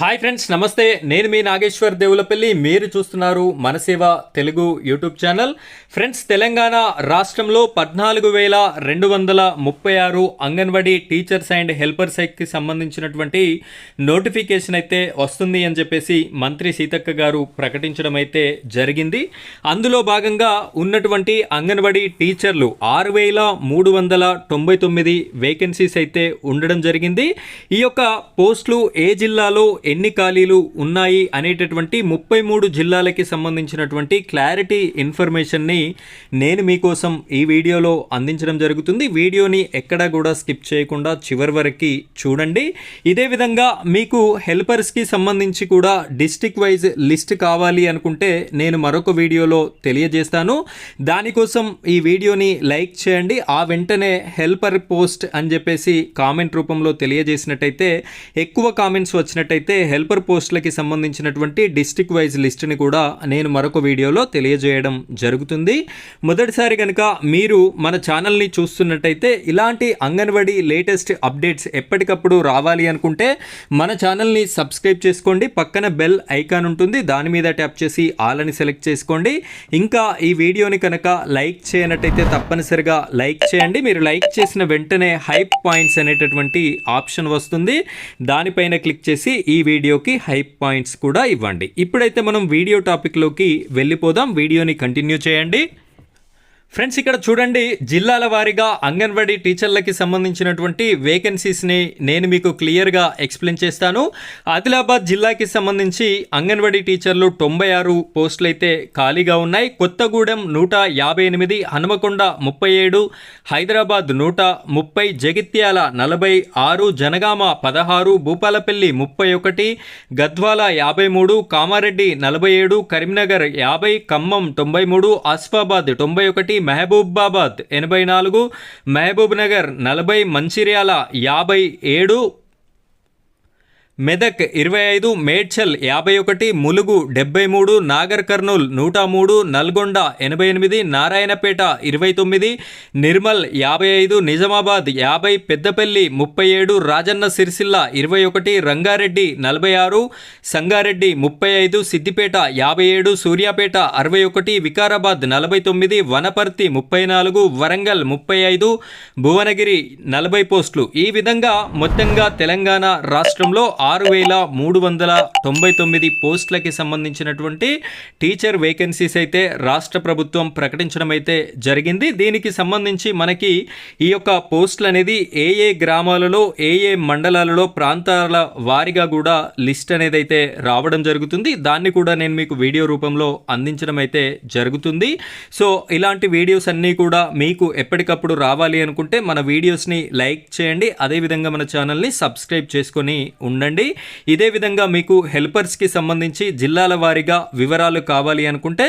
Hi friends నమస్తే. నేను మీ నాగేశ్వర్ దేవులపల్లి. మీరు చూస్తున్నారు Manaseva Telugu YouTube channel. Friends Telangana రాష్ట్రంలో పద్నాలుగు వేల రెండు వందల ముప్పై ఆరు అంగన్వాడీ టీచర్స్ అండ్ హెల్పర్స్ సైట్కి సంబంధించినటువంటి నోటిఫికేషన్ అయితే వస్తుంది అని చెప్పేసి మంత్రి సీతక్క గారు ప్రకటించడం అయితే జరిగింది. అందులో భాగంగా ఉన్నటువంటి అంగన్వాడీ టీచర్లు ఆరు వేల మూడు వందల తొంభై తొమ్మిది వేకెన్సీస్ అయితే ఉండడం జరిగింది. ఈ యొక్క పోస్టులు ఏ జిల్లాలో ఎన్ని ఖాళీలు ఉన్నాయి అనేటటువంటి ముప్పై మూడు జిల్లాలకి సంబంధించినటువంటి క్లారిటీ ఇన్ఫర్మేషన్ని నేను మీకోసం ఈ వీడియోలో అందించడం జరుగుతుంది. వీడియోని ఎక్కడా కూడా స్కిప్ చేయకుండా చివరి వరకు చూడండి. ఇదే విధంగా మీకు హెల్పర్స్కి సంబంధించి కూడా డిస్టిక్ వైజ్ లిస్ట్ కావాలి అనుకుంటే నేను మరొక వీడియోలో తెలియజేస్తాను. దానికోసం ఈ వీడియోని లైక్ చేయండి. ఆ వెంటనే హెల్పర్ పోస్ట్ అని చెప్పేసి కామెంట్ రూపంలో తెలియజేసినట్టయితే ఎక్కువ కామెంట్స్ వచ్చినట్టయితే హెల్పర్ పోస్టులకి సంబంధించినటువంటి డిస్టిక్ వైజ్ లిస్ట్ని కూడా నేను మరొక వీడియోలో తెలియజేయడం జరుగుతుంది. మొదటిసారి కనుక మీరు మన ఛానల్ని చూస్తున్నట్టయితే ఇలాంటి అంగన్వాడీ లేటెస్ట్ అప్డేట్స్ ఎప్పటికప్పుడు రావాలి అనుకుంటే మన ఛానల్ని సబ్స్క్రైబ్ చేసుకోండి. పక్కన బెల్ ఐకాన్ ఉంటుంది. దాని మీద ట్యాప్ చేసి ఆల్ అని సెలెక్ట్ చేసుకోండి. ఇంకా ఈ వీడియోని కనుక లైక్ చేయనట్టయితే తప్పనిసరిగా లైక్ చేయండి. మీరు లైక్ చేసిన వెంటనే హైప్ పాయింట్స్ అనేటటువంటి ఆప్షన్ వస్తుంది. దానిపైన క్లిక్ చేసి ఈ వీడియోకి హైప్ పాయింట్స్ కూడా ఇవ్వండి. ఇప్పుడైతే మనం వీడియో టాపిక్లోకి వెళ్ళిపోదాం. వీడియోని కంటిన్యూ చేయండి. ఫ్రెండ్స్ ఇక్కడ చూడండి జిల్లాల వారీగా అంగన్వాడీ టీచర్లకి సంబంధించినటువంటి వేకెన్సీస్ని నేను మీకు క్లియర్గా ఎక్స్ప్లెయిన్ చేస్తాను. ఆదిలాబాద్ జిల్లాకి సంబంధించి అంగన్వాడీ టీచర్లు తొంభై ఆరు పోస్టులు అయితే ఖాళీగా ఉన్నాయి. కొత్తగూడెం నూట యాభై ఎనిమిది హనుమకొండ ముప్పై ఏడు హైదరాబాద్ నూట ముప్పై జగిత్యాల నలభై ఆరు జనగామ పదహారు భూపాలపల్లి ముప్పై ఒకటి గద్వాల యాభై మూడు కామారెడ్డి నలభై ఏడు కరీంనగర్ యాభై ఖమ్మం తొంభై మూడు ఆసిఫాబాద్ తొంభై ఒకటి మహబూబాబాద్ ఎనభై నాలుగు మహబూబ్ నగర్ నలభై మంచిర్యాల యాభై ఏడు మెదక్ ఇరవై ఐదు మేడ్చల్ యాభై ఒకటి ములుగు డెబ్బై మూడు నాగర్ కర్నూల్ నూట మూడు నల్గొండ ఎనభై ఎనిమిది నారాయణపేట ఇరవై తొమ్మిది నిర్మల్ యాభై ఐదు నిజామాబాద్ యాభై పెద్దపల్లి ముప్పై ఏడు రాజన్న సిరిసిల్ల ఇరవై ఒకటి రంగారెడ్డి నలభై ఆరు సంగారెడ్డి ముప్పై ఐదు సిద్దిపేట యాభై ఏడు సూర్యాపేట అరవై ఒకటి వికారాబాద్ నలభై తొమ్మిది వనపర్తి ముప్పై నాలుగు వరంగల్ ముప్పై ఐదు భువనగిరి నలభై పోస్టులు. ఈ విధంగా మొత్తంగా తెలంగాణ రాష్ట్రంలో ఆరు వేల మూడు వందల తొంభై తొమ్మిది పోస్టులకి సంబంధించినటువంటి టీచర్ వేకెన్సీస్ అయితే రాష్ట్ర ప్రభుత్వం ప్రకటించడం అయితే జరిగింది. దీనికి సంబంధించి మనకి ఈ యొక్క పోస్టులు అనేది ఏ ఏ గ్రామాలలో ఏ ఏ మండలాలలో ప్రాంతాల వారిగా కూడా లిస్ట్ అనేది అయితే రావడం జరుగుతుంది. దాన్ని కూడా నేను మీకు వీడియో రూపంలో అందించడం అయితే జరుగుతుంది. సో ఇలాంటి వీడియోస్ అన్నీ కూడా మీకు ఎప్పటికప్పుడు రావాలి అనుకుంటే మన వీడియోస్ని లైక్ చేయండి. అదేవిధంగా మన ఛానల్ని సబ్స్క్రైబ్ చేసుకొని ఉండండి. ఇదే విధంగా మీకు హెల్పర్స్కి సంబంధించి జిల్లాల వారీగా వివరాలు కావాలి అనుకుంటే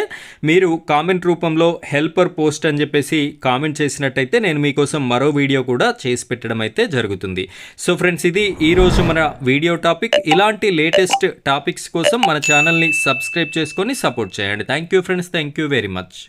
మీరు కామెంట్ రూపంలో హెల్పర్ పోస్ట్ అని చెప్పేసి కామెంట్ చేసినట్టయితే నేను మీకోసం మరో వీడియో కూడా చేసి పెట్టడం అయితే జరుగుతుంది. సో ఫ్రెండ్స్ ఇది ఈరోజు మన వీడియో టాపిక్. ఇలాంటి లేటెస్ట్ టాపిక్స్ కోసం మన ఛానల్ని సబ్స్క్రైబ్ చేసుకొని సపోర్ట్ చేయండి. Thank you friends. Thank you very much.